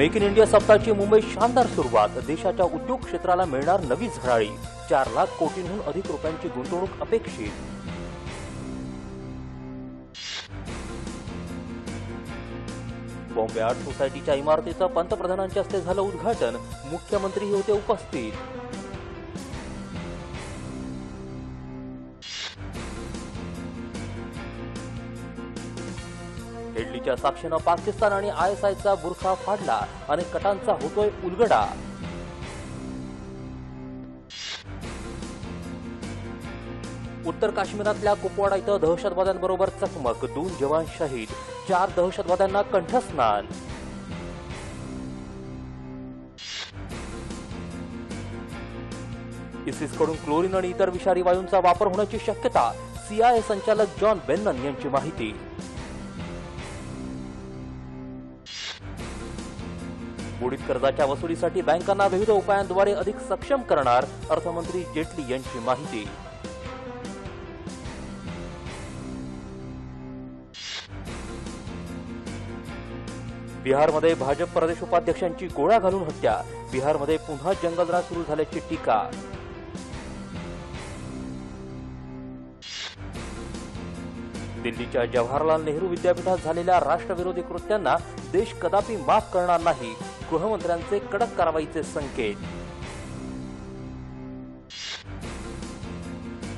Make in India सप्ताहाची मुंबईत शानदार सुरुवात. देशाच्या उद्योग क्षेत्राला मिळणार नवी झळाळी चार लाख कोटींहून अधिक रुपयांची गुंतवणूक अपेक्षित. बॉम्बे आर्ट सोसायटीच्या इमारतीचं पंतप्रधानांच्या हस्ते झालं उद्घाटन. मुख्यमंत्रीही होते उपस्थित. इडलीच्या साक्षीनं पाकिस्तान आणि आयएसआयचा बुरखा फाडला. आणि कटांचा होतोय उलगडा. उत्तर काश्मीरातल्या कुपवाडा इथं दहशतवाद्यांबरोबर चकमक. दोन जवान शहीद. चार दहशतवाद्यांना कंठस्नान. इसिसकडून क्लोरीन आणि इतर विषारी वायूंचा वापर होण्याची शक्यता. सीआयए संचालक जॉन बेन्नन यांची माहिती. बुडीत कर्जाच्या वसुलीसाठी बँकांना विविध उपायांद्वारे अधिक सक्षम करणार अर्थमंत्री जेटली यांची माहिती. बिहारमध्ये भाजप प्रदेश उपाध्यक्षांची गोळ्या घालून हत्या. बिहारमध्ये पुन्हा जंगलराज सुरू झाल्याची टीका. दिल्लीच्या जवाहरलाल नेहरू विद्यापीठात झालेल्या राष्ट्रविरोधी कृत्यांना देश कदापि माफ करणार नाही. गृहमंत्र्यांचे कडक कारवाईचे संकेत.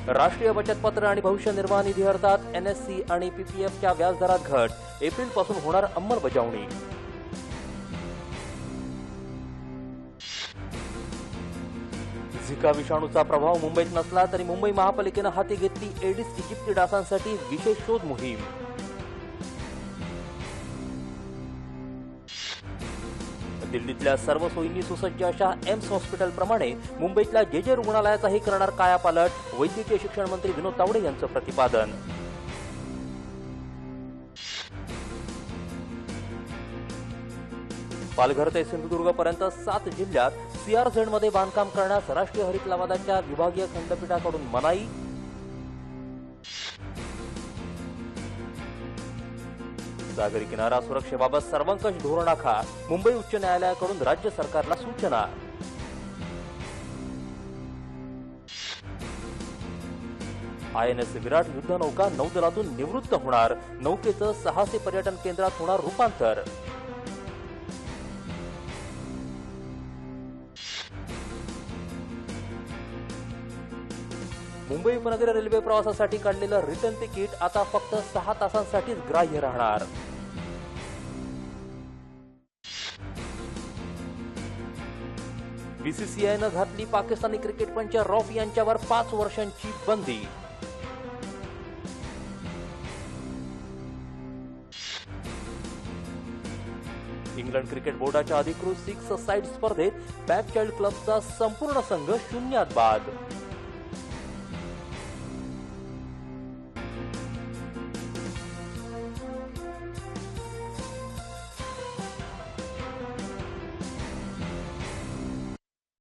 राष्ट्रीय बचत पत्र आणि भविष्य निर्वाह निधी अर्थात एनएससी आणि पीपीएफच्या व्याजदरात घट. एप्रिलपासून होणार अंमलबजावणी. झिका विषाणूचा प्रभाव मुंबईत नसला तरी मुंबई महापालिकेनं हाती घेतली एडिस इजिप्ती डासांसाठी विशेष शोध मोहीम. दिल्लीतल्या सर्व सोयींनी सुसज्ज अशा एम्स हॉस्पिटलप्रमाणे मुंबईतल्या जे जे रुग्णालयाचाही करणार कायापालट वैद्यकीय शिक्षण मंत्री विनोद तावडे यांचं प्रतिपादन. पालघर ते सिंधुदुर्ग पर्यंत सात जिल्ह्यात सीआरझेडमध्ये बांधकाम करण्यास राष्ट्रीय हरित लवादाच्या विभागीय खंडपीठाकडून मनाई सागरी किनारा सुरक्षेबाबत सर्वंकष धोरण आखा मुंबई उच्च न्यायालयाकडून राज्य सरकारला सूचना. आयएनएस विराट युद्धनौका नौदलातून निवृत्त होणार. नौकेचं साहसी पर्यटन केंद्रात होणार रूपांतर. मुंबई उपनगर रेल्वे प्रवासासाठी काढलेलं रिटर्न तिकीट आता फक्त सहा तासांसाठीच ग्राह्य राहणार. बीसीसीआयनं घातली पाकिस्तानी क्रिकेट पंच रॉफ यांच्यावर पाच वर्षांची बंदी. इंग्लंड क्रिकेट बोर्डाच्या अधिकृत सिक्स साईड स्पर्धेत बॅक चाइल्ड क्लबचा संपूर्ण संघ शून्यात बाद.